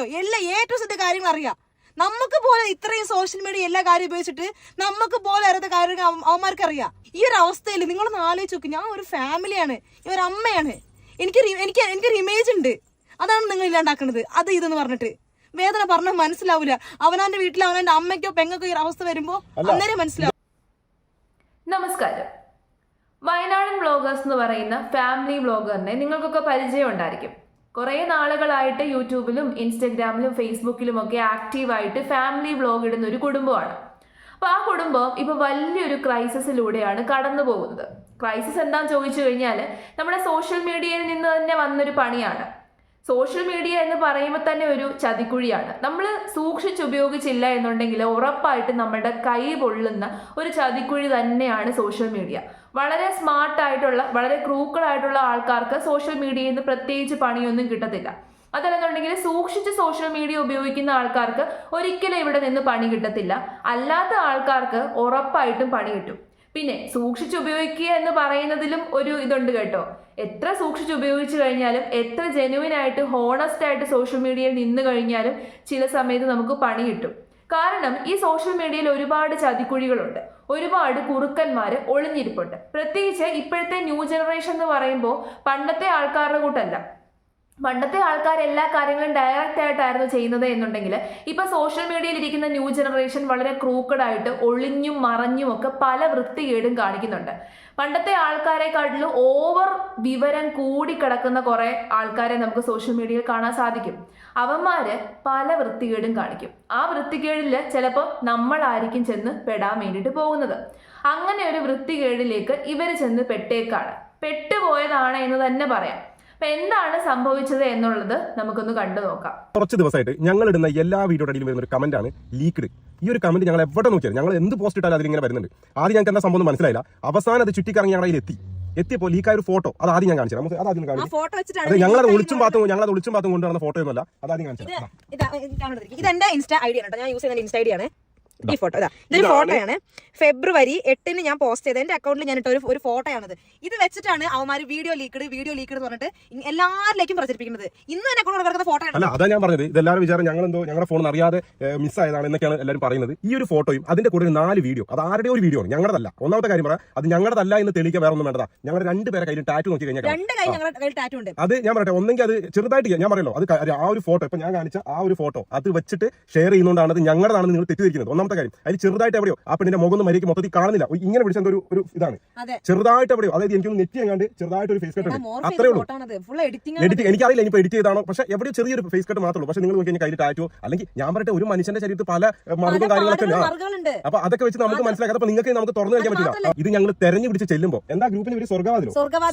അറിയോ? എല്ലാ ഏറ്റവും സത്യ കാര്യങ്ങൾ അറിയാം. നമുക്ക് പോലെ ഇത്രയും സോഷ്യൽ മീഡിയ എല്ലാ കാര്യം ഉപയോഗിച്ചിട്ട് നമുക്ക് പോലെ അറിയാത്ത കാര്യങ്ങൾ അവ- അവന്മാർക്ക് അറിയാം. ഈ ഒരു അവസ്ഥയിൽ നിങ്ങളൊന്ന് ആലോചിച്ച് നോക്ക്. ഞാൻ ഒരു ഫാമിലിയാണ് ഒരു അമ്മയാണ്. എനിക്ക് എനിക്ക് എനിക്കൊരു ഇമേജ് ഉണ്ട്. അതാണ് നിങ്ങൾ ഇല്ലാണ്ടാക്കുന്നത്. അത് ഇതെന്ന് പറഞ്ഞിട്ട്. വേദന പറഞ്ഞാൽ മനസ്സിലാവില്ല അവനാന്റെ വീട്ടിൽ അവനാന്റെ അമ്മയ്ക്കോ പെങ്ങൾക്കോ ഈ അവസ്ഥ വരുമ്പോ അന്നേരം മനസ്സിലാവും. നമസ്കാരം. വയനാടൻ വ്ളോഗേഴ്സ് എന്ന് പറയുന്ന ഫാമിലി വ്ളോഗറിനെ നിങ്ങൾക്കൊക്കെ പരിചയം ഉണ്ടായിരിക്കും. കുറേ നാളുകളായിട്ട് യൂട്യൂബിലും ഇൻസ്റ്റഗ്രാമിലും ഫേസ്ബുക്കിലും ഒക്കെ ആക്റ്റീവായിട്ട് ഫാമിലി വ്ളോഗ് ഇടുന്ന ഒരു കുടുംബമാണ്. അപ്പോൾ ആ കുടുംബം ഇപ്പോൾ വലിയൊരു ക്രൈസിസിലൂടെയാണ് കടന്നു പോകുന്നത്. ക്രൈസിസ് എന്താണെന്ന് ചോദിച്ചു കഴിഞ്ഞാൽ നമ്മുടെ സോഷ്യൽ മീഡിയയിൽ നിന്ന് തന്നെ വന്നൊരു പണിയാണ്. സോഷ്യൽ മീഡിയ എന്ന് പറയുമ്പോൾ തന്നെ ഒരു ചതിക്കുഴിയാണ്. നമ്മൾ സൂക്ഷിച്ച് ഉപയോഗിച്ചില്ല എന്നുണ്ടെങ്കിൽ ഉറപ്പായിട്ട് നമ്മുടെ കൈ പൊള്ളുന്ന ഒരു ചതിക്കുഴി തന്നെയാണ് സോഷ്യൽ മീഡിയ. വളരെ സ്മാർട്ട് ആയിട്ടുള്ള വളരെ ക്രൂക്കളായിട്ടുള്ള ആൾക്കാർക്ക് സോഷ്യൽ മീഡിയയിൽ നിന്ന് പ്രത്യേകിച്ച് പണിയൊന്നും കിട്ടത്തില്ല. അതല്ലെന്നുണ്ടെങ്കിൽ സൂക്ഷിച്ച് സോഷ്യൽ മീഡിയ ഉപയോഗിക്കുന്ന ആൾക്കാർക്ക് ഒരിക്കലും ഇവിടെ നിന്ന് പണി കിട്ടത്തില്ല. അല്ലാത്ത ആൾക്കാർക്ക് ഉറപ്പായിട്ടും പണി കിട്ടും. പിന്നെ സൂക്ഷിച്ച് ഉപയോഗിക്കുക എന്ന് പറയുന്നതിലും ഒരു ഇതുണ്ട് കേട്ടോ. എത്ര സൂക്ഷിച്ച് ഉപയോഗിച്ചു കഴിഞ്ഞാലും എത്ര ജെനുവിൻ ആയിട്ട് ഹോണസ്റ്റ് ആയിട്ട് സോഷ്യൽ മീഡിയയിൽ നിന്ന് കഴിഞ്ഞാലും ചില സമയത്ത് നമുക്ക് പണി കിട്ടും. കാരണം ഈ സോഷ്യൽ മീഡിയയിൽ ഒരുപാട് ചതിക്കുഴികളുണ്ട്. ഒരുപാട് കുറുക്കന്മാർ ഒളിഞ്ഞിരിപ്പുണ്ട്. പ്രത്യേകിച്ച് ഇപ്പോഴത്തെ ന്യൂ ജനറേഷൻ എന്ന് പറയുമ്പോൾ പണ്ടത്തെ ആൾക്കാരുടെ കൂട്ടല്ല. പണ്ടത്തെ ആൾക്കാർ എല്ലാ കാര്യങ്ങളും ഡയറക്റ്റ് ആയിട്ടായിരുന്നു ചെയ്യുന്നത് എന്നുണ്ടെങ്കിൽ ഇപ്പൊ സോഷ്യൽ മീഡിയയിൽ ഇരിക്കുന്ന ന്യൂ ജനറേഷൻ വളരെ ക്രൂക്കഡ് ആയിട്ട് ഒളിഞ്ഞും മറഞ്ഞും ഒക്കെ പല വൃത്തികേടും കാണിക്കുന്നുണ്ട്. പണ്ടത്തെ ആൾക്കാരെക്കാട്ടിലും ഓവർ വിവരം കൂടി കിടക്കുന്ന കുറെ ആൾക്കാരെ നമുക്ക് സോഷ്യൽ മീഡിയയിൽ കാണാൻ സാധിക്കും. അവന്മാര് പല വൃത്തികേടും കാണിക്കും. ആ വൃത്തികേടിൽ ചിലപ്പോൾ നമ്മളായിരിക്കും ചെന്ന് പെടാൻ വേണ്ടിയിട്ട് പോകുന്നത്. അങ്ങനെ ഒരു വൃത്തികേടിലേക്ക് ഇവർ ചെന്ന് പെട്ടേക്കാണ്. പെട്ടുപോയതാണ് എന്ന് തന്നെ പറയാം. അപ്പൊ എന്താണ് സംഭവിച്ചത് എന്നുള്ളത് നമുക്കൊന്ന് കണ്ടു നോക്കാം. കുറച്ച് ദിവസമായിട്ട് ഞങ്ങൾ ഇടുന്ന എല്ലാ വീഡിയോയുടെ അടിയിലും വരുന്ന ഒരു കമന്റ് ആണ് ലീക്ക്ഡ്. ഈ ഒരു കമന്റ് ഞങ്ങൾ എവിടെ നോക്കിയാലും ഞങ്ങൾ എന്ത് പോസ്റ്റ് ഇട്ടാലും അതിലിങ്ങനെ വരുന്നുണ്ട്. ആദ്യം ഞങ്ങൾക്ക് എന്താ സംഭവം എന്ന് മനസ്സിലായില്ല. അവസാനം അത് ചുറ്റിക്കറങ്ങി ഞങ്ങളുടെ എത്തി എത്തിയപ്പോൾ ലീക്കായ ഒരു ഫോട്ടോ അത് ആദ്യം ഞാൻ കാണിച്ചു നമുക്ക് അത് ആദ്യം ആ കാണിച്ചു ഫോട്ടോ വെച്ചിട്ടാണ് ഞങ്ങൾ അത് ഒളിച്ചും പാത്തും ഞങ്ങൾ അത് ഒളിച്ചും പാത്തും കൊണ്ടുവന്ന ഫോട്ടോ ഒന്നുമല്ല അത് ആദ്യം കാണിച്ചു ഇത് തരാം. ഇതാ ഇതാണ് ഇത്. ഇതെന്റെ ഇൻസ്റ്റാ ഐഡിയാണ് ട്ടോ ഞാൻ യൂസ് ചെയ്യുന്ന ഇൻസ്റ്റാ ഐഡി ആണ്. ഈ ഫോട്ടോ ഇതാ. ഇതൊരു ഫോട്ടോയാണ്. ഫെബ്രുവരി എട്ടിന് ഞാൻ പോസ്റ്റ് ചെയ്ത എന്റെ അക്കൗണ്ടിൽ ഞാൻ ഇട്ട ഒരു ഒരു ഫോട്ടോയാണിത്. ഇത് വെച്ചിട്ടാണ് അവന്മാർ വീഡിയോ ലീക്ക്ഡ് വീഡിയോ ലീക്ക് എന്ന് പറഞ്ഞിട്ട് എല്ലാരിലേക്കും എല്ലാവരിലേക്കും പ്രചരിപ്പിക്കുന്നത്. ഇന്ന് എന്നെ അക്കൗണ്ട് കിടക്കുന്ന ഫോട്ടോ അല്ല അതാ ഞാൻ പറഞ്ഞത്. ഇതെല്ലാവരും വിചാരം ഞങ്ങൾ എന്തോ ഞങ്ങളുടെ ഫോൺ അറിയാതെ മിസ് മിസ്സായതാണ് എന്നൊക്കെയാണ് എല്ലാവരും പറയുന്നത്. ഈ ഒരു ഫോട്ടോയും അതിന്റെ കൂടെ ഒരു നാല് വീഡിയോ അത് ആരുടെ ഒരു വീഡിയോ ആണ്. ഞങ്ങളുടെതല്ല ഒന്നാമത്തെ കാര്യം പറയാം അത് ഞങ്ങളുടെതല്ല എന്ന് തെളിയിക്കാൻ വേറെ ഒന്നും വേണ്ടതാ. ഞങ്ങളുടെ രണ്ട് പേരെ കയ്യിൽ ടാറ്റു നോക്കി കഴിഞ്ഞാൽ രണ്ട് കൈ ഞങ്ങളുടെ കയ്യിൽ ടാറ്റു ഉണ്ട്. അത് ഞാൻ പറയട്ടെ ഒന്നെങ്കിൽ അത് ചെറുതായിട്ട് ഞാൻ പറയല്ലോ അത് ആ ഒരു ഫോട്ടോ ഇപ്പൊ ഞാൻ കാണിച്ച ആ ഒരു ഫോട്ടോ അത് വെച്ചിട്ട് ഷെയർ ചെയ്യുന്നതുകൊണ്ടാണ് അത് ഞങ്ങളുടെതാണെന്ന് നിങ്ങൾ തെറ്റിദ്ധരിക്കുന്നത്. ഒന്നാമത്തെ കാര്യം. അതിൽ ചെറുതായിട്ട് എവിടെയോ ആ പെണ്ണിന്റെ മുഖം ഒന്നും മര്യാദയ്ക്ക് മൊത്തത്തിൽ കാണുന്നില്ല. ഇങ്ങനെ പിടിച്ച എന്തോ ഒരു ഇതാണ്. ചെറുതായിട്ട് എവിടെയോ അതായത് എനിക്കൊന്ന് നെറ്റ് ചെയ്യാണ്ട് ചെറുതായിട്ട് ഒരു ഫേസ് കട്ട് ഉണ്ട്. അത്രേ ഉള്ളൂ. എഡിറ്റിംഗ് എഡിറ്റ് എനിക്കറിയില്ല ഇനിയിപ്പോ എഡിറ്റ് ചെയ്താണോ. പക്ഷെ എവിടെയോ ചെറിയൊരു ഫേസ് കട്ട് മാത്രമേ ഉള്ളൂ. പക്ഷെ നിങ്ങൾ നോക്കി കഴിഞ്ഞാൽ കയ്യിൽ ടാറ്റോ അല്ലെങ്കിൽ ഞാൻ പറയട്ടെ ഒരു മനുഷ്യന്റെ ശരീരത്തിൽ പല മറുപടി കാര്യങ്ങളൊക്കെ ഉണ്ട്. അപ്പൊ അതൊക്കെ വെച്ച് നമുക്ക് മനസ്സിലാക്കാം. അപ്പൊ നിങ്ങൾക്ക് നമുക്ക് തുറന്നു കഴിക്കാൻ പറ്റില്ല. ഇത് ഞങ്ങൾ തെരഞ്ഞു പിടിച്ച് ചെല്ലുമ്പോൾ എന്താ ഗ്രൂപ്പിൽ ഒരു സ്വർഗവാദി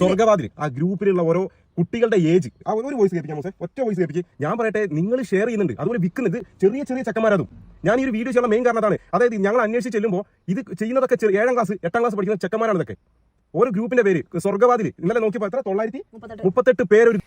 സ്വർഗവാതിൽ ആ ഗ്രൂപ്പിലുള്ള ഓരോ കുട്ടികളുടെ ഏജ് ആ ഒരു വോയിസ് കേൾപ്പിക്കാം മോസെ ഒറ്റ വോയിസ് കേൾപ്പിച്ച് ഞാൻ പറയട്ടെ നിങ്ങൾ ഷെയർ ചെയ്യുന്നുണ്ട്. അതുപോലെ വിൽക്കുന്നത് ചെറിയ ചെറിയ ചെക്കന്മാരതും ഞാൻ ഈ ഒരു വീഡിയോ ചെയ്യാൻ മെയിൻ കാരണം അതാണ് അതായത് ഞങ്ങൾ അന്വേഷിച്ച് ചെല്ലുമ്പോൾ ഇത് ചെയ്യുന്നതൊക്കെ ചെറിയ ഏഴാം ക്ലാസ് എട്ടാം ക്ലാസ് പഠിക്കുന്ന ചെക്കന്മാരാണ് ഇതൊക്കെ. ഓരോ ഗ്രൂപ്പിന്റെ പേര് സ്വർഗവാതിൽ ഇന്നലെ നോക്കിയപ്പോൾ എത്ര? തൊള്ളായിരത്തി മുപ്പത്തെട്ട്. മുപ്പത്തെട്ട് പേരൊരു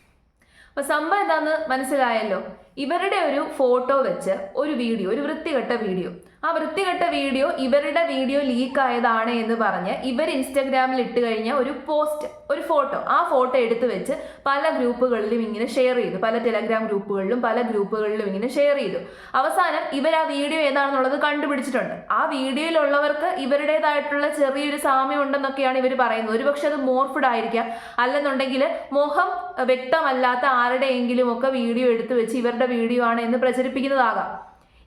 അപ്പൊ സംഭവം എന്താന്ന് മനസ്സിലായല്ലോ? ഇവരുടെ ഒരു ഫോട്ടോ വെച്ച് ഒരു വീഡിയോ ഒരു വൃത്തികെട്ട വീഡിയോ ആ വൃത്തികെട്ട വീഡിയോ ഇവരുടെ വീഡിയോ ലീക്ക് ആയതാണ് എന്ന് പറഞ്ഞ് ഇവർ ഇൻസ്റ്റാഗ്രാമിൽ ഇട്ട് കഴിഞ്ഞ ഒരു പോസ്റ്റ് ഒരു ഫോട്ടോ. ആ ഫോട്ടോ എടുത്തു വെച്ച് പല ഗ്രൂപ്പുകളിലും ഇങ്ങനെ ഷെയർ ചെയ്തു. പല ടെലഗ്രാം ഗ്രൂപ്പുകളിലും പല ഗ്രൂപ്പുകളിലും ഇങ്ങനെ ഷെയർ ചെയ്തു. അവസാനം ഇവർ ആ വീഡിയോ ഏതാണെന്നുള്ളത് കണ്ടുപിടിച്ചിട്ടുണ്ട്. ആ വീഡിയോയിലുള്ളവർക്ക് ഇവരുടേതായിട്ടുള്ള ചെറിയൊരു സാമ്യം ഉണ്ടെന്നൊക്കെയാണ് ഇവർ പറയുന്നത്. ഒരുപക്ഷെ അത് മോർഫഡ് ആയിരിക്കാം. അല്ലെന്നുണ്ടെങ്കിൽ മോഹം വ്യക്തമല്ലാത്ത ആരുടെയെങ്കിലും ഒക്കെ വീഡിയോ എടുത്തു വെച്ച് ഇവരുടെ വീഡിയോ ആണ് എന്ന് പ്രചരിപ്പിക്കുന്നതാകാം.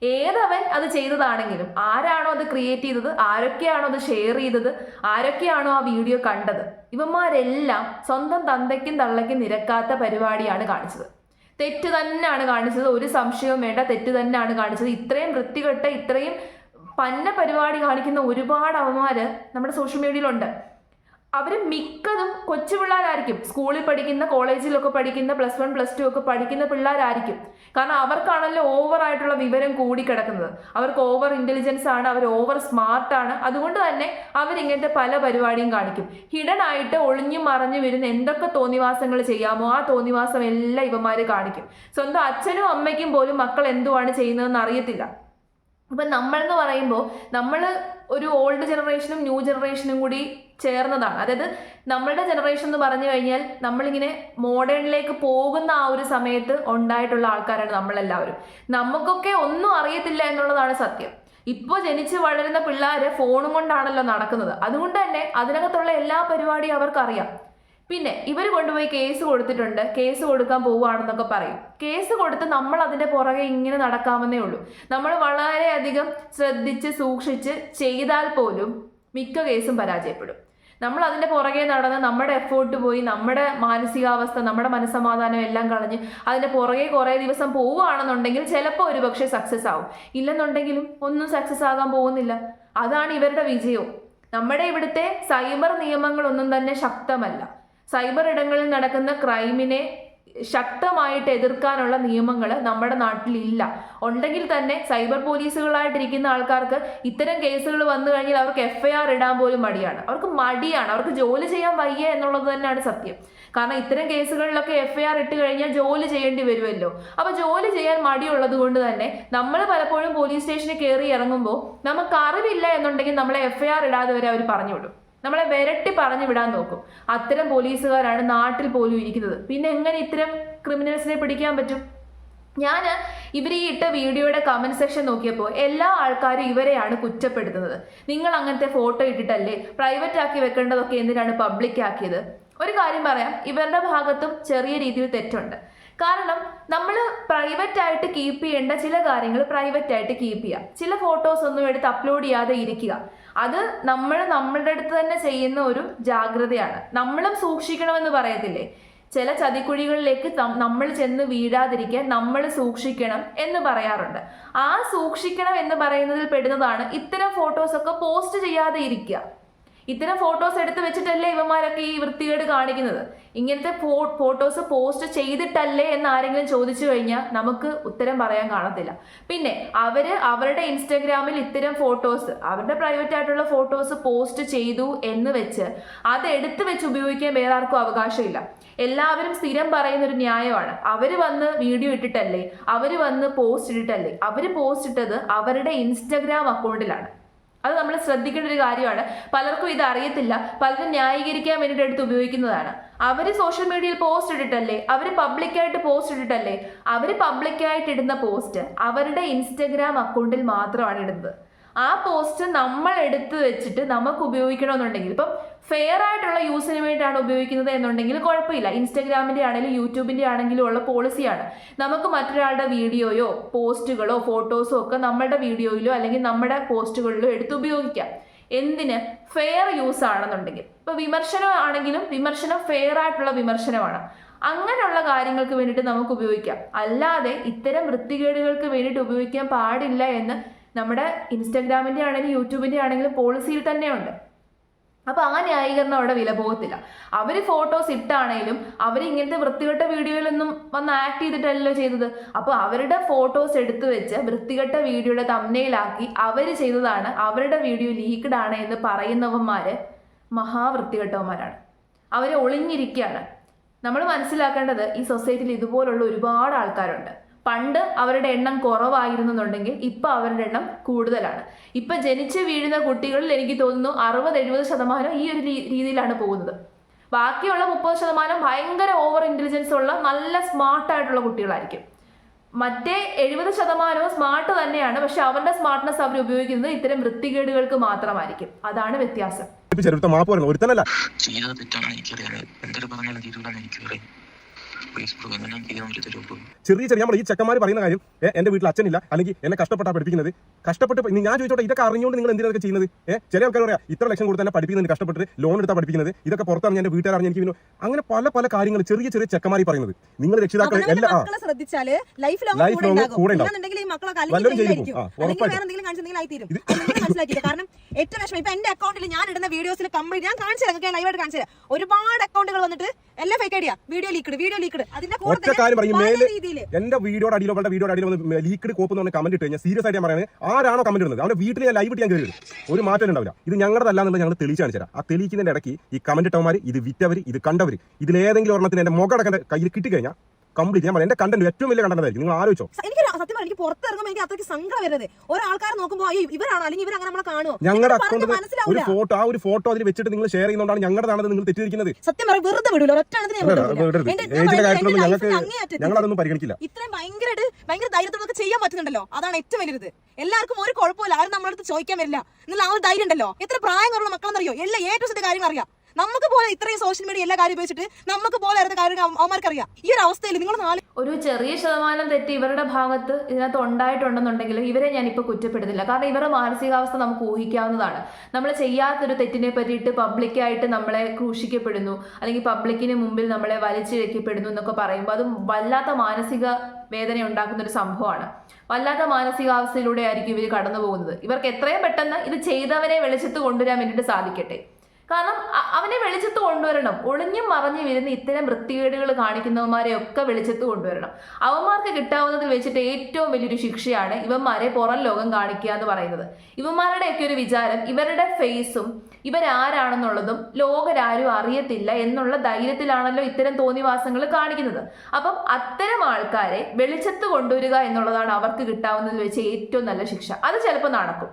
ഏതവൻ അത് ചെയ്തതാണെങ്കിലും ആരാണോ അത് ക്രിയേറ്റ് ചെയ്തത് ആരൊക്കെയാണോ അത് ഷെയർ ചെയ്തത് ആരൊക്കെയാണോ ആ വീഡിയോ കണ്ടത് ഇവന്മാരെല്ലാം സ്വന്തം തന്തയ്ക്കും തള്ളയ്ക്കും നിരക്കാത്ത പരിപാടിയാണ് കാണിച്ചത്. തെറ്റ് തന്നെയാണ് കാണിച്ചത് ഒരു സംശയവും വേണ്ട തെറ്റ് തന്നെയാണ് കാണിച്ചത്. ഇത്രയും വൃത്തികെട്ട ഇത്രയും പന്ന പരിപാടി കാണിക്കുന്ന ഒരുപാട് അവന്മാർ നമ്മുടെ സോഷ്യൽ മീഡിയയിലുണ്ട് അവർ മിക്കതും കൊച്ചു പിള്ളേരായിരിക്കും. സ്കൂളിൽ പഠിക്കുന്ന കോളേജിലൊക്കെ പഠിക്കുന്ന പ്ലസ് വൺ പ്ലസ് ടു ഒക്കെ പഠിക്കുന്ന പിള്ളേരായിരിക്കും. കാരണം അവർക്കാണല്ലോ ഓവർ ആയിട്ടുള്ള വിവരം കൂടിക്കിടക്കുന്നത്. അവർക്ക് ഓവർ ഇന്റലിജൻസ് ആണ് അവർ ഓവർ സ്മാർട്ട് ആണ്. അതുകൊണ്ട് തന്നെ അവരിങ്ങനത്തെ പല പരിപാടിയും കാണിക്കും. ഹിഡൻ ആയിട്ട് ഒളിഞ്ഞു മറഞ്ഞു വരുന്ന എന്തൊക്കെ തോന്നിവാസങ്ങൾ ചെയ്യാമോ ആ തോന്നിവാസം എല്ലാം ഇവന്മാർ കാണിക്കും. സ്വന്തം അച്ഛനും അമ്മയ്ക്കും പോലും മക്കൾ എന്തുവാണ് ചെയ്യുന്നതെന്ന് അറിയത്തില്ല. അപ്പം നമ്മളെന്ന് പറയുമ്പോൾ നമ്മൾ ഒരു ഓൾഡ് ജനറേഷനും ന്യൂ ജനറേഷനും കൂടി ചേർന്നതാണ്. അതായത് നമ്മളുടെ ജനറേഷൻ എന്ന് പറഞ്ഞു കഴിഞ്ഞാൽ നമ്മളിങ്ങനെ മോഡേണിലേക്ക് പോകുന്ന ആ ഒരു സമയത്ത് ഉണ്ടായിട്ടുള്ള ആൾക്കാരാണ് നമ്മളെല്ലാവരും. നമുക്കൊക്കെ ഒന്നും അറിയത്തില്ല എന്നുള്ളതാണ് സത്യം. ഇപ്പോൾ ജനിച്ച് വളരുന്ന പിള്ളേര് ഫോണും കൊണ്ടാണല്ലോ നടക്കുന്നത്. അതുകൊണ്ട് തന്നെ അതിനകത്തുള്ള എല്ലാ പരിപാടിയും അവർക്കറിയാം. പിന്നെ ഇവർ കൊണ്ടുപോയി കേസ് കൊടുത്തിട്ടുണ്ട്. കേസ് കൊടുക്കാൻ പോവുകയാണെന്നൊക്കെ പറയും. കേസ് കൊടുത്ത് നമ്മൾ അതിന്റെ പുറകെ ഇങ്ങനെ നടക്കാമെന്നേ ഉള്ളൂ. നമ്മൾ വളരെയധികം ശ്രദ്ധിച്ച് സൂക്ഷിച്ച് ചെയ്താൽ പോലും മിക്ക കേസും പരാജയപ്പെടും. നമ്മൾ അതിന്റെ പുറകെ നടന്ന് നമ്മുടെ എഫേർട്ട് പോയി നമ്മുടെ മാനസികാവസ്ഥ നമ്മുടെ മനസ്സമാധാനം എല്ലാം കളഞ്ഞ് അതിന്റെ പുറകെ കുറേ ദിവസം പോവുകയാണെന്നുണ്ടെങ്കിൽ ചിലപ്പോൾ ഒരു പക്ഷേ സക്സസ് ആവും. ഇല്ലെന്നുണ്ടെങ്കിലും ഒന്നും സക്സസ് ആകാൻ പോകുന്നില്ല. അതാണ് ഇവരുടെ വിജയവും. നമ്മുടെ ഇവിടുത്തെ സൈബർ നിയമങ്ങളൊന്നും തന്നെ ശക്തമല്ല. സൈബർ ഇടങ്ങളിൽ നടക്കുന്ന ക്രൈമിനെ ശക്തമായിട്ട് എതിർക്കാനുള്ള നിയമങ്ങൾ നമ്മുടെ നാട്ടിലില്ല. ഉണ്ടെങ്കിൽ തന്നെ സൈബർ പോലീസുകളായിട്ടിരിക്കുന്ന ആൾക്കാർക്ക് ഇത്തരം കേസുകൾ വന്നു കഴിഞ്ഞാൽ അവർക്ക് എഫ് ഇടാൻ പോലും മടിയാണ്. അവർക്ക് മടിയാണ്. അവർക്ക് ജോലി ചെയ്യാൻ വയ്യ എന്നുള്ളത് തന്നെയാണ് സത്യം. കാരണം ഇത്തരം കേസുകളിലൊക്കെ എഫ് ഇട്ട് കഴിഞ്ഞാൽ ജോലി ചെയ്യേണ്ടി വരുമല്ലോ. അപ്പൊ ജോലി ചെയ്യാൻ മടിയുള്ളത് കൊണ്ട് തന്നെ നമ്മൾ പലപ്പോഴും പോലീസ് സ്റ്റേഷനിൽ കയറി ഇറങ്ങുമ്പോൾ നമുക്ക് അറിവില്ല എന്നുണ്ടെങ്കിൽ നമ്മളെ എഫ് ഇടാതെ വരെ അവർ പറഞ്ഞു വിടും. നമ്മളെ വിരട്ടി പറഞ്ഞു വിടാൻ നോക്കും. അത്തരം പോലീസുകാരാണ് നാട്ടിൽ പോലും ഇരിക്കുന്നത്. പിന്നെ എങ്ങനെ ഇത്തരം ക്രിമിനൽസിനെ പിടിക്കാൻ പറ്റും? ഞാൻ ഇവർ ഈ ഇട്ട വീഡിയോയുടെ കമന്റ് സെക്ഷൻ നോക്കിയപ്പോൾ എല്ലാ ആൾക്കാരും ഇവരെയാണ് കുറ്റപ്പെടുത്തുന്നത്. നിങ്ങൾ അങ്ങനത്തെ ഫോട്ടോ ഇട്ടിട്ടല്ലേ പ്രൈവറ്റ് ആക്കി വെക്കേണ്ടതൊക്കെ എന്തിനാണ് പബ്ലിക് ആക്കിയത്? ഒരു കാര്യം പറയാം ഇവരുടെ ഭാഗത്തും ചെറിയ രീതിയിൽ തെറ്റുണ്ട്. കാരണം നമ്മൾ പ്രൈവറ്റ് ആയിട്ട് കീപ്പ് ചെയ്യേണ്ട ചില കാര്യങ്ങൾ പ്രൈവറ്റ് ആയിട്ട് കീപ്പ് ചെയ്യുക ചില ഫോട്ടോസ് ഒന്നും എടുത്ത് അപ്ലോഡ് ചെയ്യാതെ ഇരിക്കുക. അത് നമ്മൾ നമ്മളുടെ അടുത്ത് തന്നെ ചെയ്യുന്ന ഒരു ജാഗ്രതയാണ്. നമ്മളും സൂക്ഷിക്കണമെന്ന് പറയത്തില്ലേ? ചില ചതിക്കുഴികളിലേക്ക് നമ്മൾ ചെന്ന് വീഴാതിരിക്കാൻ നമ്മൾ സൂക്ഷിക്കണം എന്ന് പറയാറുണ്ട്. ആ സൂക്ഷിക്കണം എന്ന് പറയുന്നതിൽ പെടുന്നതാണ് ഇത്തരം ഫോട്ടോസൊക്കെ പോസ്റ്റ് ചെയ്യാതെ ഇരിക്കുക. ഇത്തരം ഫോട്ടോസ് എടുത്ത് വെച്ചിട്ടല്ലേ ഇവന്മാരൊക്കെ ഈ വൃത്തികേട് കാണിക്കുന്നത്? ഇങ്ങനത്തെ ഫോട്ടോസ് പോസ്റ്റ് ചെയ്തിട്ടല്ലേ എന്ന് ആരെങ്കിലും ചോദിച്ചു കഴിഞ്ഞാൽ നമുക്ക് ഉത്തരം പറയാൻ കാണത്തില്ല. പിന്നെ അവർ അവരുടെ ഇൻസ്റ്റഗ്രാമിൽ ഇത്തരം ഫോട്ടോസ് അവരുടെ പ്രൈവറ്റ് ആയിട്ടുള്ള ഫോട്ടോസ് പോസ്റ്റ് ചെയ്തു എന്ന് വെച്ച് അത് എടുത്തു വെച്ച് ഉപയോഗിക്കാൻ വേറെ ആർക്കും അവകാശമില്ല. എല്ലാവരും സ്ഥിരം പറയുന്ന ഒരു ന്യായമാണ്. അവർ വന്ന് വീഡിയോ ഇട്ടിട്ടല്ലേ? അവർ വന്ന് പോസ്റ്റ് ഇട്ടിട്ടല്ലേ? അവർ പോസ്റ്റ് ഇട്ടത് അവരുടെ ഇൻസ്റ്റഗ്രാം അക്കൗണ്ടിലാണ് അത് നമ്മൾ ശ്രദ്ധിക്കേണ്ട ഒരു കാര്യമാണ്. പലർക്കും ഇത് അറിയത്തില്ല. പലരും ന്യായീകരിക്കാൻ വേണ്ടിയിട്ട് എടുത്ത് ഉപയോഗിക്കുന്നതാണ്. അവർ സോഷ്യൽ മീഡിയയിൽ പോസ്റ്റ് ഇട്ടിട്ടല്ലേ? അവർ പബ്ലിക്കായിട്ട് പോസ്റ്റ് ഇട്ടിട്ടല്ലേ? അവർ പബ്ലിക്കായിട്ട് ഇടുന്ന പോസ്റ്റ് അവരുടെ ഇൻസ്റ്റഗ്രാം അക്കൗണ്ടിൽ മാത്രമാണ് ഇടുന്നത്. ആ പോസ്റ്റ് നമ്മൾ എടുത്തു വെച്ചിട്ട് നമുക്ക് ഉപയോഗിക്കണമെന്നുണ്ടെങ്കിൽ ഇപ്പം ഫെയർ ആയിട്ടുള്ള യൂസിന് വേണ്ടിയിട്ടാണ് ഉപയോഗിക്കുന്നത് എന്നുണ്ടെങ്കിൽ കുഴപ്പമില്ല. ഇൻസ്റ്റാഗ്രാമിന്റെ ആണെങ്കിലും യൂട്യൂബിന്റെ ആണെങ്കിലും ഉള്ള പോളിസിയാണ് നമുക്ക് മറ്റൊരാളുടെ വീഡിയോയോ പോസ്റ്റുകളോ ഫോട്ടോസോ ഒക്കെ നമ്മുടെ വീഡിയോയിലോ അല്ലെങ്കിൽ നമ്മുടെ പോസ്റ്റുകളിലോ എടുത്ത് ഉപയോഗിക്കാം. എന്തിന്? ഫെയർ യൂസ് ആണെന്നുണ്ടെങ്കിൽ. ഇപ്പൊ വിമർശനം ആണെങ്കിലും വിമർശനം ഫെയർ ആയിട്ടുള്ള വിമർശനമാണ്. അങ്ങനെയുള്ള കാര്യങ്ങൾക്ക് വേണ്ടിയിട്ട് നമുക്ക് ഉപയോഗിക്കാം. അല്ലാതെ ഇത്തരം വൃത്തികേടുകൾക്ക് വേണ്ടിയിട്ട് ഉപയോഗിക്കാൻ പാടില്ല എന്ന് നമ്മുടെ ഇൻസ്റ്റഗ്രാമിന്റെ ആണെങ്കിലും യൂട്യൂബിന്റെ ആണെങ്കിലും പോളിസിയിൽ തന്നെയുണ്ട്. അപ്പൊ ആ ന്യായീകരണം അവിടെ വില പോകത്തില്ല. അവർ ഫോട്ടോസ് ഇട്ടാണേലും അവർ ഇങ്ങനത്തെ വൃത്തികെട്ട വീഡിയോയിലൊന്നും വന്ന് ആക്ട് ചെയ്തിട്ടല്ലല്ലോ ചെയ്തത്. അപ്പോൾ അവരുടെ ഫോട്ടോസ് എടുത്തു വെച്ച് വൃത്തികെട്ട വീഡിയോയുടെ തമ്മനയിലാക്കി അവർ ചെയ്തതാണ്. അവരുടെ വീഡിയോ ലീക്ക്ഡ് ആണ് എന്ന് പറയുന്നവന്മാര് മഹാവൃത്തികെട്ടവന്മാരാണ്. അവർ ഒളിഞ്ഞിരിക്കുകയാണ്. നമ്മൾ മനസ്സിലാക്കേണ്ടത് ഈ സൊസൈറ്റിയിൽ ഇതുപോലുള്ള ഒരുപാട് ആൾക്കാരുണ്ട്. പണ്ട് അവരുടെ എണ്ണം കുറവായിരുന്നുണ്ടെങ്കിൽ ഇപ്പൊ അവരുടെ എണ്ണം കൂടുതലാണ്. ഇപ്പൊ ജനിച്ച് വീഴുന്ന കുട്ടികളിൽ എനിക്ക് തോന്നുന്നു അറുപത് എഴുപത് ശതമാനം ഈ ഒരു രീതിയിലാണ് പോകുന്നത്. ബാക്കിയുള്ള മുപ്പത് ശതമാനം ഭയങ്കര ഓവർ ഇന്റലിജൻസ് ഉള്ള നല്ല സ്മാർട്ട് ആയിട്ടുള്ള കുട്ടികളായിരിക്കും. മറ്റേ എഴുപത് ശതമാനവും സ്മാർട്ട് തന്നെയാണ് പക്ഷെ അവരുടെ സ്മാർട്ട്നെസ് അവർ ഉപയോഗിക്കുന്നത് ഇത്തരം വൃത്തികേടുകൾക്ക് മാത്രമായിരിക്കും. അതാണ് വ്യത്യാസം. ചെയ്തത് തെറ്റാണെന്ന് എനിക്കറിയാം. എന്തൊരു പറഞ്ഞാലും തീരുമാനം എനിക്കറിയാം. ചെറിയ ചെറിയ നമ്മൾ ഈ ചെക്കന്മാർ പറയുന്ന കാര്യം എന്റെ വീട്ടിൽ അച്ഛനില്ല അല്ലെങ്കിൽ എന്നെ കഷ്ടപ്പെട്ടാ പഠിപ്പിക്കുന്നത്. കഷ്ടപ്പെട്ട് ഞാൻ ചോദിച്ചോട്ടെ ഇതൊക്കെ അറിഞ്ഞുകൊണ്ട് നിങ്ങൾ എന്തിനൊക്കെ ചെയ്യുന്നത്? ഏഹ് ചില ആൾക്കാർ പറയാം ഇത്ര ലക്ഷം കൊടുത്ത് തന്നെ പഠിപ്പിക്കുന്നത് കഷ്ടപ്പെട്ട് ലോൺ എടുത്താ പഠിപ്പിക്കുന്നത് ഇതൊക്കെ പുറത്താണ് എന്റെ വീട്ടുകാർ അറിഞ്ഞ് എനിക്ക് പിന്നെ അങ്ങനെ പല പല കാര്യങ്ങൾ ചെറിയ ചെറിയ ചെക്കന്മാർ പറയുന്നത്. നിങ്ങൾ രക്ഷിതാക്കൾ അവനവന്റെ എല്ലാ ശ്രദ്ധിച്ചാൽ ലൈഫ് ലോങ് കൂടെ വല്ലതും ചെയ്യും. കാരണം ഏറ്റവും വിഷമം ഇപ്പൊ എന്റെ അക്കൗണ്ടിൽ ഞാൻ ഇടുന്ന വീഡിയോസിൽ കംപ്ലീറ്റ് ഞാൻ കാണിച്ചു തരാം ലൈവായിട്ട് കാണിച്ചു തരാം ഒരുപാട് അക്കൗണ്ടുകൾ വന്നിട്ട് എല്ലാം fake idea video leak video leaked അതിന്റെ ഒറ്റ കാര്യം പറയും മേലെ എന്റെ വീഡിയോയുടെ അടിയിലോ അവളുടെ വീഡിയോയുടെ അടിയിലോ വന്ന് ലീക്ക്ഡ് കോപ്പ് എന്ന് പറഞ്ഞ കമന്റ് ഇട്ട് കഴിഞ്ഞാൽ സീരിയസ് ആയിട്ട് ഞാൻ പറയുന്നത് ആരാണോ കമന്റ് ഇടുന്നത്? അവന്റെ വീട്ടിൽ ഞാൻ ലൈവ് ഇട്ട് ഞാൻ കയറി വരും ഒരു മാറ്റം ഉണ്ടാവില്ല. ഇത് ഞങ്ങളുടെ അല്ലാന്നുള്ളത് ഞങ്ങൾ തെളിയിച്ചു കാണിച്ചു തരാം ആ തെളിയിക്കുന്നതിന്റെ ഇടയ്ക്ക് ഈ കമന്റ് ഇട്ടവന്മാർ ഇത് വിറ്റവർ ഇത് കണ്ടവർ ഇതിലേതെങ്കിലും ഒരെണ്ണത്തിന് എന്റെ മുഖടക്കം കയ്യിൽ കിട്ടിക്കഴിഞ്ഞാൽ കംപ്ലീറ്റ് ഞാൻ പറയാം എന്റെ കണ്ടന്റ് ഏറ്റവും വലിയ കണ്ടന്റ് ആയിരിക്കും നിങ്ങൾ ആലോചിച്ചോ. എനിക്ക് സത്യം എനിക്ക് പുറത്തിറങ്ങുമ്പോൾ എനിക്ക് അത്രയ്ക്ക് സങ്കടം വരുന്നത് ഒരാൾക്കാർ നോക്കുമ്പോൾ അയ്യോ ഇവരാണോ? അല്ലെങ്കിൽ ഇവരങ്ങനെ നമ്മളെ കാണുമോ ഞങ്ങളുടെ അക്കൗണ്ട് ഒരു ഫോട്ടോ ആ ഒരു ഫോട്ടോ അതിൽ വെച്ചിട്ട് നിങ്ങൾ ഷെയർ ചെയ്യുന്നതുകൊണ്ടാണ് ഞങ്ങളുടെതാണെന്ന് നിങ്ങൾ തെറ്റിദ്ധരിക്കുന്നത്. സത്യം പറയാം വെറുതെ വിടൂല. ഒരൊറ്റാണത്തിന് അല്ല, അല്ല, കാര്യത്തിലൊന്നും ഞങ്ങൾക്ക് ഞങ്ങൾ അതൊന്നും പരിഗണിക്കില്ല. ഇത്രയും ഭയങ്കരമായിട്ട് ഭയങ്കര ധൈര്യത്തോടെ ചെയ്യാൻ പറ്റുന്നുണ്ടല്ലോ. അതാണ് ഏറ്റവും വലുത്. എല്ലാവർക്കും ഒരു കുഴപ്പമില്ല ആരും നമ്മളുടെ അടുത്ത് ചോദിക്കാൻ വരില്ല. എന്നുള്ള ആ ഒരു ധൈര്യം ഉണ്ടല്ലോ. എത്ര പ്രായം കുറവുള്ള മക്കളെന്നറിയോ? എല്ലാ ഏറ്റവും കാര്യങ്ങൾ അറിയാം നമുക്ക് പോലെ ഇത്രയും സോഷ്യൽ മീഡിയ എല്ലാ കാര്യം ഉപയോഗിച്ചിട്ട് നമുക്ക് പോലെ അറിയാത്ത കാര്യങ്ങൾ അവന്മാർക്കറിയാം. ഈ ഒരു അവസ്ഥയിൽ നിങ്ങൾ നാല് ഒരു ചെറിയ ശതമാനം തെറ്റ് ഇവരുടെ ഭാഗത്ത് ഇതിനകത്ത് ഉണ്ടായിട്ടുണ്ടെന്നുണ്ടെങ്കിൽ ഇവരെ ഞാൻ ഞാനിപ്പോൾ കുറ്റപ്പെടുത്തില്ല കാരണം ഇവരുടെ മാനസികാവസ്ഥ നമുക്ക് ഊഹിക്കാവുന്നതാണ്. നമ്മൾ ചെയ്യാത്തൊരു തെറ്റിനെ പറ്റിയിട്ട് പബ്ലിക്കായിട്ട് നമ്മളെ ക്രൂശിക്കപ്പെടുന്നു. അല്ലെങ്കിൽ പബ്ലിക്കിന് മുമ്പിൽ നമ്മളെ വലിച്ചിഴക്കപ്പെടുന്നു എന്നൊക്കെ പറയുമ്പോൾ അതും വല്ലാത്ത മാനസിക വേദന ഉണ്ടാക്കുന്ന ഒരു സംഭവമാണ്. വല്ലാത്ത മാനസികാവസ്ഥയിലൂടെ ആയിരിക്കും ഇവർ കടന്നു പോകുന്നത് ഇവർക്ക് എത്രയും പെട്ടെന്ന് ഇത് ചെയ്തവരെ വെളിച്ചത്ത് കൊണ്ടുവരാൻ വേണ്ടിയിട്ട് സാധിക്കട്ടെ. കാരണം അവനെ വെളിച്ചത്ത് കൊണ്ടുവരണം. ഒളിഞ്ഞും മറഞ്ഞു വരുന്ന ഇത്തരം വൃത്തികേടുകൾ കാണിക്കുന്നവന്മാരെ ഒക്കെ വെളിച്ചത്ത് കൊണ്ടുവരണം. അവന്മാർക്ക് കിട്ടാവുന്നതിൽ വെച്ചിട്ട് ഏറ്റവും വലിയൊരു ശിക്ഷയാണ് ഇവന്മാരെ പുറം ലോകം കാണിക്കുക എന്ന് പറയുന്നത്. ഇവന്മാരുടെയൊക്കെ ഒരു വിചാരം ഇവരുടെ ഫേസും ഇവരാരാണെന്നുള്ളതും ലോകരാരും അറിയത്തില്ല എന്നുള്ള ധൈര്യത്തിലാണല്ലോ ഇത്തരം തോന്നിവാസങ്ങൾ കാണിക്കുന്നത്. അപ്പം അത്തരം ആൾക്കാരെ വെളിച്ചത്ത് കൊണ്ടുവരിക എന്നുള്ളതാണ് അവർക്ക് കിട്ടാവുന്നതിൽ വെച്ച് ഏറ്റവും നല്ല ശിക്ഷ. അത് ചിലപ്പോൾ നടക്കും.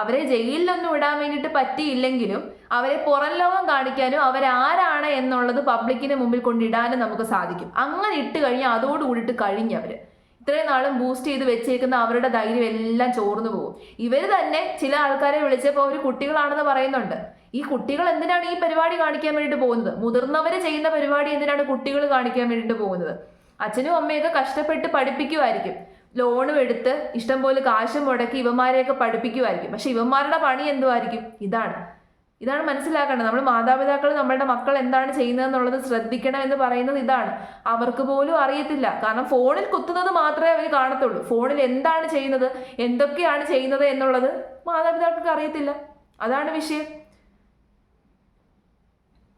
അവരെ ജയിലിലൊന്നും ഇടാൻ വേണ്ടിയിട്ട് പറ്റിയില്ലെങ്കിലും അവരെ പുറം ലോകം കാണിക്കാനും അവരാരാണ് എന്നുള്ളത് പബ്ലിക്കിന് മുമ്പിൽ കൊണ്ടിടാനും നമുക്ക് സാധിക്കും. അങ്ങനെ ഇട്ട് കഴിഞ്ഞാൽ അതോടുകൂടിയിട്ട് കഴിഞ്ഞവര് ഇത്രയും നാളും ബൂസ്റ്റ് ചെയ്ത് വെച്ചേക്കുന്ന അവരുടെ ധൈര്യം എല്ലാം ചോർന്നു പോകും. ഇവർ തന്നെ ചില ആൾക്കാരെ വിളിച്ചപ്പോൾ അവർ കുട്ടികളാണെന്ന് പറയുന്നുണ്ട്. ഈ കുട്ടികൾ എന്തിനാണ് ഈ പരിപാടി കാണിക്കാൻ വേണ്ടിയിട്ട് പോകുന്നത്? മുതിർന്നവർ ചെയ്യുന്ന പരിപാടി എന്തിനാണ് കുട്ടികൾ കാണിക്കാൻ വേണ്ടിയിട്ട് പോകുന്നത്? അച്ഛനും അമ്മയൊക്കെ കഷ്ടപ്പെട്ട് പഠിപ്പിക്കുമായിരിക്കും ലോണും എടുത്ത് ഇഷ്ടംപോലെ കാശും മുടക്കി ഇവന്മാരെയൊക്കെ പഠിപ്പിക്കുമായിരിക്കും പക്ഷെ ഇവന്മാരുടെ പണി എന്തുമായിരിക്കും ഇതാണ്. ഇതാണ് മനസ്സിലാക്കേണ്ടത്. നമ്മൾ മാതാപിതാക്കൾ നമ്മളുടെ മക്കൾ എന്താണ് ചെയ്യുന്നതെന്നുള്ളത് ശ്രദ്ധിക്കണം എന്ന് പറയുന്നത് ഇതാണ്. അവർക്ക് പോലും അറിയത്തില്ല. കാരണം ഫോണിൽ കുത്തുന്നത് മാത്രമേ അവർ കാണത്തുള്ളൂ. ഫോണിൽ എന്താണ് ചെയ്യുന്നത്? എന്തൊക്കെയാണ് ചെയ്യുന്നത് എന്നുള്ളത് മാതാപിതാക്കൾക്ക് അറിയത്തില്ല. അതാണ് വിഷയം.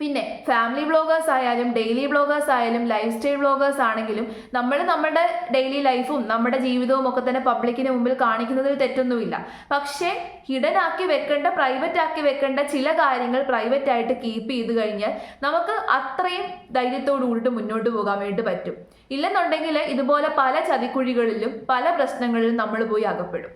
പിന്നെ ഫാമിലി ബ്ലോഗേഴ്സ് ആയാലും ഡെയിലി ബ്ലോഗേഴ്സ് ആയാലും ലൈഫ് സ്റ്റൈൽ ബ്ലോഗേഴ്സ് ആണെങ്കിലും നമ്മൾ നമ്മുടെ ഡെയിലി ലൈഫും നമ്മുടെ ജീവിതവും ഒക്കെ തന്നെ പബ്ലിക്കിന് മുമ്പിൽ കാണിക്കുന്നതിൽ തെറ്റൊന്നുമില്ല. പക്ഷേ ഹിഡൻ ആക്കി വെക്കേണ്ട പ്രൈവറ്റ് ആക്കി വെക്കേണ്ട ചില കാര്യങ്ങൾ പ്രൈവറ്റ് ആയിട്ട് കീപ്പ് ചെയ്ത് കഴിഞ്ഞാൽ നമുക്ക് അത്രയും ധൈര്യത്തോടു കൂടിയിട്ട് മുന്നോട്ട് പോകാൻ വേണ്ടി പറ്റും. ഇല്ലെന്നുണ്ടെങ്കിൽ ഇതുപോലെ പല ചതിക്കുഴികളിലും പല പ്രശ്നങ്ങളിലും നമ്മൾ പോയി അകപ്പെടും.